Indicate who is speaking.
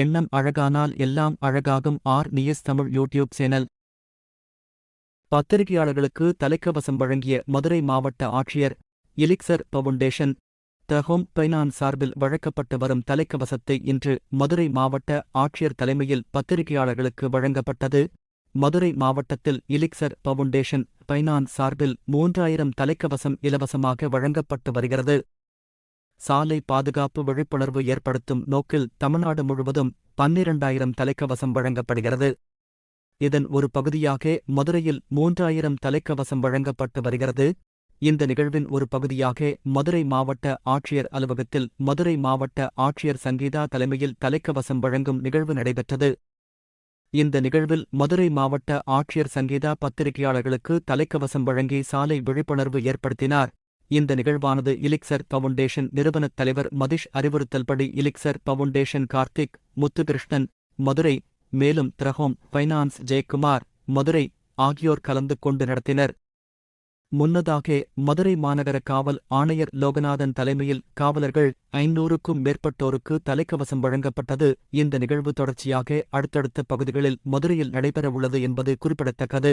Speaker 1: எண்ணம் அழகானால் எல்லாம் அழகாகும். R. News Tamil YouTube channel. பத்திரிகையாளர்களுக்கு தலைக்கவசம் வழங்கிய மதுரை மாவட்ட ஆட்சியர் எலிக்சர் பவுண்டேஷன். த ஹோம் சார்பில் வழங்கப்பட்டு வரும் தலைக்கவசத்தை இன்று மதுரை மாவட்ட ஆட்சியர் தலைமையில் பத்திரிகையாளர்களுக்கு வழங்கப்பட்டது. மதுரை மாவட்டத்தில் இலிக்சர் பவுண்டேஷன் பைனான் சார்பில் மூன்றாயிரம் தலைக்கவசம் இலவசமாக வழங்கப்பட்டு வருகிறது. சாலை பாதுகாப்பு விழிப்புணர்வு ஏற்படுத்தும் நோக்கில் தமிழ்நாடு முழுவதும் பன்னிரண்டாயிரம் தலைக்கவசம் வழங்கப்படுகிறது. இதன் ஒரு பகுதியாக மதுரையில் மூன்றாயிரம் தலைக்கவசம் வழங்கப்பட்டு வருகிறது. இந்த நிகழ்வின் ஒரு பகுதியாக மதுரை மாவட்ட ஆட்சியர் அலுவலகத்தில் மதுரை மாவட்ட ஆட்சியர் சங்கீதா தலைமையில் தலைக்கவசம் வழங்கும் நிகழ்வு நடைபெற்றது. இந்த நிகழ்வில் மதுரை மாவட்ட ஆட்சியர் சங்கீதா பத்திரிகையாளர்களுக்கு தலைக்கவசம் வழங்கி சாலை விழிப்புணர்வு ஏற்படுத்தினார். இந்த நிகழ்வானது இலிக்சர் பவுண்டேஷன் நிறுவனத் தலைவர் மதிஷ் அறிவுறுத்தல்படி இலிக்சர் பவுண்டேஷன் கார்த்திக் முத்துகிருஷ்ணன் மதுரை மேலும் திரஹோம் ஃபைனான்ஸ் ஜெயக்குமார் மதுரை ஆகியோர் கலந்து கொண்டு நடத்தினர். முன்னதாக மதுரை மாநகர காவல் ஆணையர் லோகநாதன் தலைமையில் காவலர்கள் ஐநூறுக்கும் மேற்பட்டோருக்கு தலைக்கவசம் வழங்கப்பட்டது. இந்த நிகழ்வு தொடர்ச்சியாக அடுத்தடுத்த பகுதிகளில் மதுரையில் நடைபெறவுள்ளது என்பது குறிப்பிடத்தக்கது.